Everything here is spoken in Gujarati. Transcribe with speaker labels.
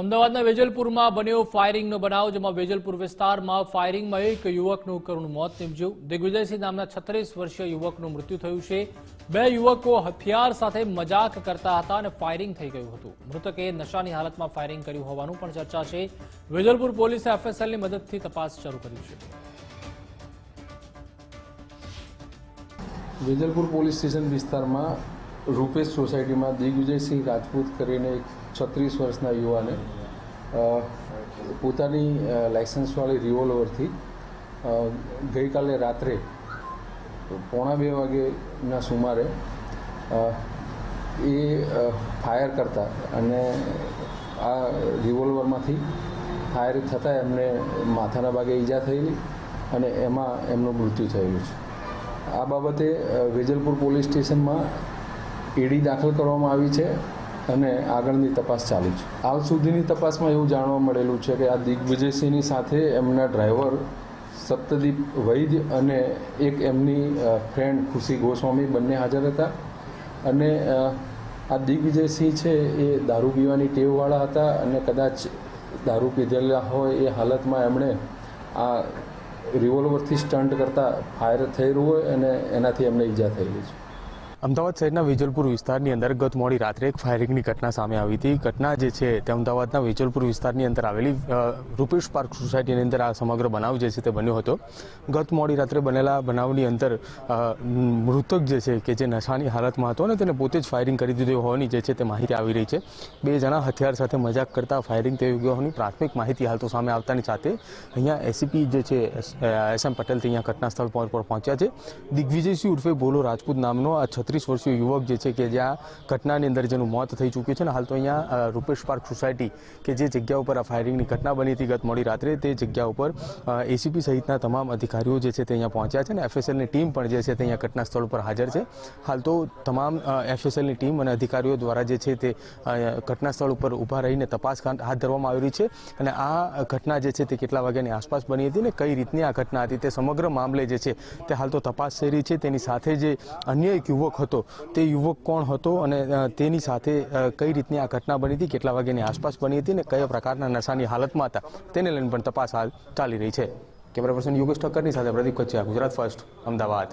Speaker 1: અમદાવાદના વેજલપુરમાં બન્યો ફાયરિંગનો બનાવ, જેમાં વેજલપુર વિસ્તારમાં ફાયરિંગમાં એક યુવકનું કરુણ મોત નિપજ્યું. દિગ્વિજયસિંહ નામના છત્રીસ વર્ષીય યુવકનું મૃત્યુ થયું છે. બે યુવકો હથિયાર સાથે મજાક કરતા હતા અને ફાયરિંગ થઈ ગયું હતું. મૃતકે નશાની હાલતમાં ફાયરિંગ કર્યું હોવાનું પણ ચર્ચા છે. વેજલપુર પોલીસે એફએસએલની મદદથી તપાસ શરૂ કરી છે.
Speaker 2: વેજલપુર પોલીસ સ્ટેશન વિસ્તારમાં રૂપેશ સોસાયટીમાં દિગ્વિજયસિંહ રાજપૂત કરીને એક છત્રીસ વર્ષના યુવાને પોતાની લાઇસન્સવાળી રિવોલ્વરથી ગઈકાલે રાત્રે, પોણા બે વાગેના સુમારે એ ફાયર કરતા અને આ રિવોલ્વરમાંથી ફાયર થતાં એમને માથાના ભાગે ઈજા થયેલી અને એમાં એમનું મૃત્યુ થયેલું છે. આ બાબતે વેજલપુર પોલીસ સ્ટેશનમાં ઈડી દાખલ કરવામાં આવી છે અને આગળની તપાસ ચાલુ છે. હાલ સુધીની તપાસમાં એવું જાણવા મળેલું છે કે આ દિગ્વિજયસિંહની સાથે એમના ડ્રાઈવર સપ્તદીપ વૈદ્ય અને એક એમની ફ્રેન્ડ ખુશી ગોસ્વામી બંને હાજર હતા. અને આ દિગ્વિજયસિંહ છે એ દારૂ પીવાની ટેવવાળા હતા અને કદાચ દારૂ પીધેલા હોય એ હાલતમાં એમણે આ રિવોલ્વરથી સ્ટન્ટ કરતાં ફાયર થઈ રહ્યું હોય અને એનાથી એમને ઈજા થયેલી છે.
Speaker 3: અમદાવાદ શહેરના વેજલપુર વિસ્તારની અંદર ગત મોડી રાત્રે એક ફાયરિંગની ઘટના સામે આવી હતી. ઘટના જે છે તે અમદાવાદના વેજલપુર વિસ્તારની અંદર આવેલી રૂપેશ પાર્ક સોસાયટીની અંદર આ સમગ્ર બનાવ જે છે તે બન્યો હતો. ગત મોડી રાત્રે બનેલા બનાવની અંદર મૃતક જે છે કે જે નશાની હાલતમાં હતો અને તેને પોતે જ ફાયરિંગ કરી દીધું હોવાની જે છે તે માહિતી આવી રહી છે. બે જણા હથિયાર સાથે મજાક કરતા ફાયરિંગ થઈ ગયો હોવાની પ્રાથમિક માહિતી હાલ તો સામે આવતાની સાથે અહીંયા એસીપી જે છે, એસ એમ પટેલ તે અહીંયા ઘટના સ્થળ પર પહોંચ્યા છે. દિગ્વિજયસિંહ ઉર્ફે બોલો રાજપૂત નામનો આ છત્રીસ વર્ષીય યુવક જે છે કે જ્યાં ઘટનાની અંદર જેનું મોત થઈ ચૂક્યું છે ને, હાલ તો અહીંયા રૂપેશ પાર્ક સોસાયટી કે જે જગ્યા ઉપર આ ફાયરિંગની ઘટના બની હતી ગત મોડી રાત્રે, તે જગ્યા ઉપર એસીપી સહિતના તમામ અધિકારીઓ જે છે તે અહીંયા પહોંચ્યા છે અને એફએસએલની ટીમ પણ જે છે તે અહીંયા ઘટના સ્થળ પર હાજર છે. હાલ તો તમામ એફએસએલની ટીમ અને અધિકારીઓ દ્વારા જે છે તે ઘટના સ્થળ ઉપર ઊભા રહીને તપાસ હાથ ધરવામાં આવી રહી છે અને આ ઘટના જે છે તે કેટલા વાગ્યાની આસપાસ બની હતી ને, કઈ રીતની આ ઘટના હતી તે સમગ્ર મામલે જે છે તે હાલ તો તપાસ થઈ રહી છે. તેની સાથે જે અન્ય એક યુવક હતો. તે યુવક કોણ હતો અને તેની સાથે કઈ રીતની આ ઘટના બની હતી, કેટલા વાગ્યાની આસપાસ બની હતી ને કયા પ્રકારના નશાની હાલતમાં હતા, તેને લઈને પણ તપાસ હાલ ચાલી રહી છે. કેમેરા પર્સન યોગેશ ઠક્કરની સાથે પ્રદીપ કચ્છા ગુજરાત ફર્સ્ટ, અમદાવાદ.